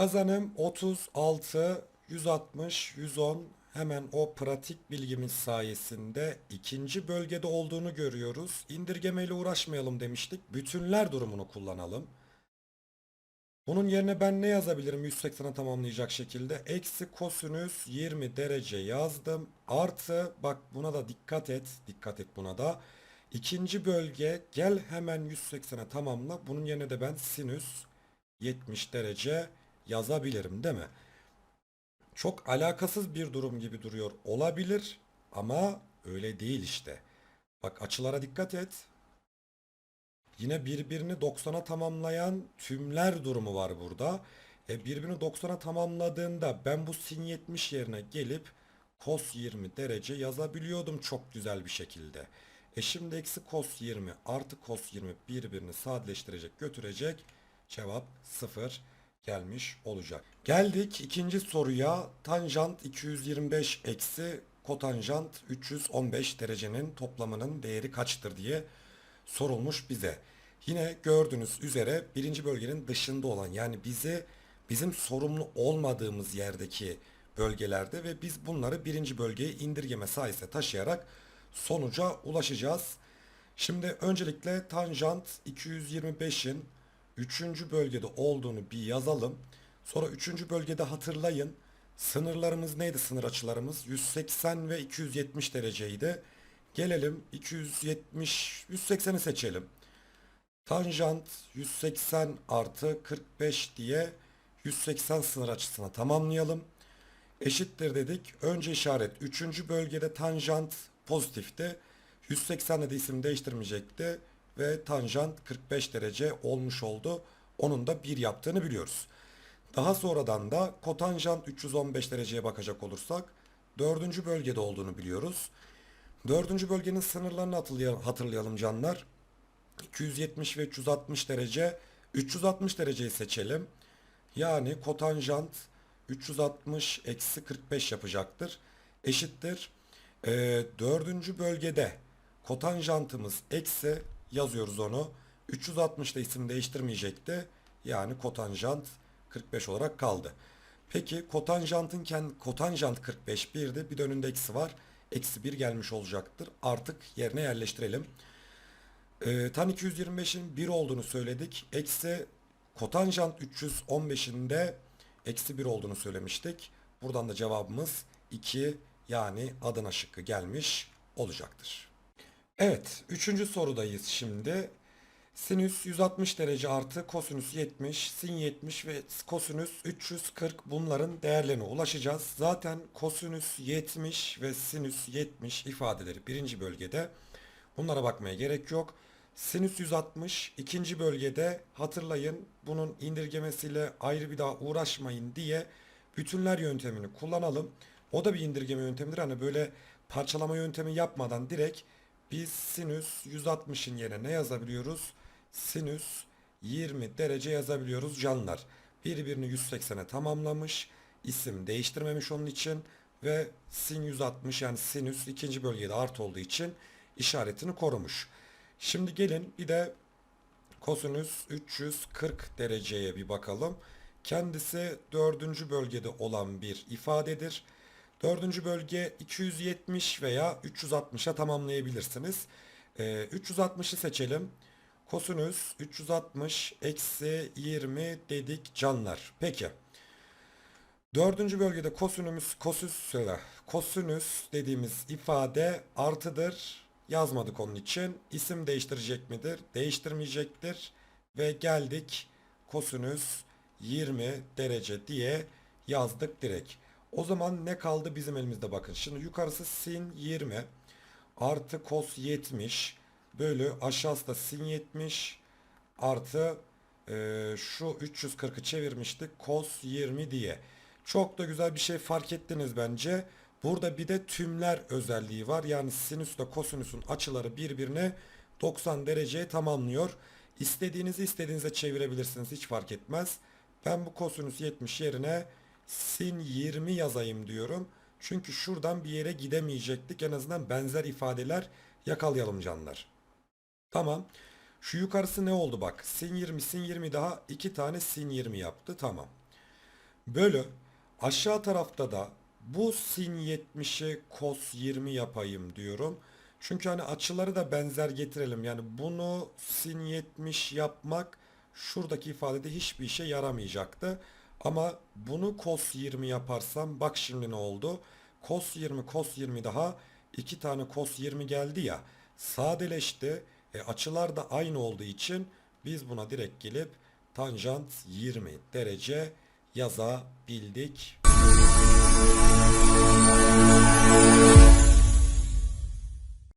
Kazanım 36, 160, 110. Hemen o pratik bilgimiz sayesinde ikinci bölgede olduğunu görüyoruz. İndirgemeyle uğraşmayalım demiştik. Bütünler durumunu kullanalım. Bunun yerine ben ne yazabilirim 180'e tamamlayacak şekilde? Eksi kosinüs 20 derece yazdım. Artı bak buna da dikkat et. Dikkat et buna da. İkinci bölge gel hemen 180'e tamamla. Bunun yerine de ben sinüs 70 derece yazabilirim değil mi? Çok alakasız bir durum gibi duruyor. Olabilir ama öyle değil işte. Bak açılara dikkat et. Yine birbirini 90'a tamamlayan tümler durumu var burada. E birbirini 90'a tamamladığında ben bu sin 70 yerine gelip cos 20 derece yazabiliyordum çok güzel bir şekilde. E şimdi eksi cos 20 artı cos 20 birbirini sadeleştirecek götürecek. Cevap 0 gelmiş olacak. Geldik ikinci soruya. Tanjant 225 eksi kotanjant 315 derecenin toplamının değeri kaçtır diye sorulmuş bize. Yine gördüğünüz üzere birinci bölgenin dışında olan yani bizi bizim sorumlu olmadığımız yerdeki bölgelerde ve biz bunları birinci bölgeye indirgeme sayesinde taşıyarak sonuca ulaşacağız. Şimdi öncelikle tanjant 225'in 3. bölgede olduğunu bir yazalım. Sonra 3. bölgede hatırlayın sınırlarımız neydi sınır açılarımız? 180 ve 270 dereceydi. Gelelim 270 180'i seçelim. Tanjant 180 artı 45 diye 180 sınır açısına tamamlayalım. Eşittir dedik. Önce işaret 3. bölgede tanjant pozitifti. 180'de de isim değiştirmeyecekti ve tanjant 45 derece olmuş oldu. Onun da 1 yaptığını biliyoruz. Daha sonradan da kotanjant 315 dereceye bakacak olursak 4. bölgede olduğunu biliyoruz. 4. bölgenin sınırlarını hatırlayalım, canlar. 270 ve 360 derece 360 dereceyi seçelim. Yani kotanjant 360 eksi 45 yapacaktır. Eşittir. Ee, dördüncü bölgede kotanjantımız eksi yazıyoruz onu. 360'da isim değiştirmeyecekti. Yani kotanjant 45 olarak kaldı. Peki kotanjantın kendi kotanjant 45 1'di. Bir de önünde eksi var. Eksi 1 gelmiş olacaktır. Artık yerine yerleştirelim. Ee, tan 225'in 1 olduğunu söyledik. Eksi kotanjant 315'in de eksi 1 olduğunu söylemiştik. Buradan da cevabımız 2 yani Adana şıkkı gelmiş olacaktır. Evet, üçüncü sorudayız şimdi. Sinüs 160 derece artı kosinüs 70, sin 70 ve kosinüs 340 bunların değerlerine ulaşacağız. Zaten kosinüs 70 ve sinüs 70 ifadeleri birinci bölgede. Bunlara bakmaya gerek yok. Sinüs 160 ikinci bölgede hatırlayın bunun indirgemesiyle ayrı bir daha uğraşmayın diye bütünler yöntemini kullanalım. O da bir indirgeme yöntemidir. Hani böyle parçalama yöntemi yapmadan direkt biz sinüs 160'ın yerine ne yazabiliyoruz? Sinüs 20 derece yazabiliyoruz canlar. Birbirini 180'e tamamlamış. isim değiştirmemiş onun için ve sin 160 yani sinüs ikinci bölgede artı olduğu için işaretini korumuş. Şimdi gelin bir de kosinüs 340 dereceye bir bakalım. Kendisi dördüncü bölgede olan bir ifadedir. Dördüncü bölge 270 veya 360'a tamamlayabilirsiniz. Ee, 360'ı seçelim. Kosinüs 360 eksi 20 dedik canlar. Peki. Dördüncü bölgede kosinüs, kosinüs, kosinüs dediğimiz ifade artıdır. Yazmadık onun için. İsim değiştirecek midir? Değiştirmeyecektir. Ve geldik kosinüs 20 derece diye yazdık direkt. O zaman ne kaldı bizim elimizde bakın. Şimdi yukarısı sin 20 artı kos 70 bölü aşağısı da sin 70 artı e, şu 340'ı çevirmiştik kos 20 diye. Çok da güzel bir şey fark ettiniz bence. Burada bir de tümler özelliği var. Yani sinüsle kosinüsün açıları birbirine 90 dereceye tamamlıyor. İstediğinizi istediğinize çevirebilirsiniz. Hiç fark etmez. Ben bu kosinüs 70 yerine sin 20 yazayım diyorum. Çünkü şuradan bir yere gidemeyecektik. En azından benzer ifadeler yakalayalım canlar. Tamam. Şu yukarısı ne oldu bak. Sin 20, sin 20 daha iki tane sin 20 yaptı. Tamam. Bölü aşağı tarafta da bu sin 70'i cos 20 yapayım diyorum. Çünkü hani açıları da benzer getirelim. Yani bunu sin 70 yapmak şuradaki ifadede hiçbir işe yaramayacaktı. Ama bunu cos 20 yaparsam bak şimdi ne oldu? Cos 20 cos 20 daha iki tane cos 20 geldi ya sadeleşti. E, açılar da aynı olduğu için biz buna direkt gelip tanjant 20 derece yazabildik.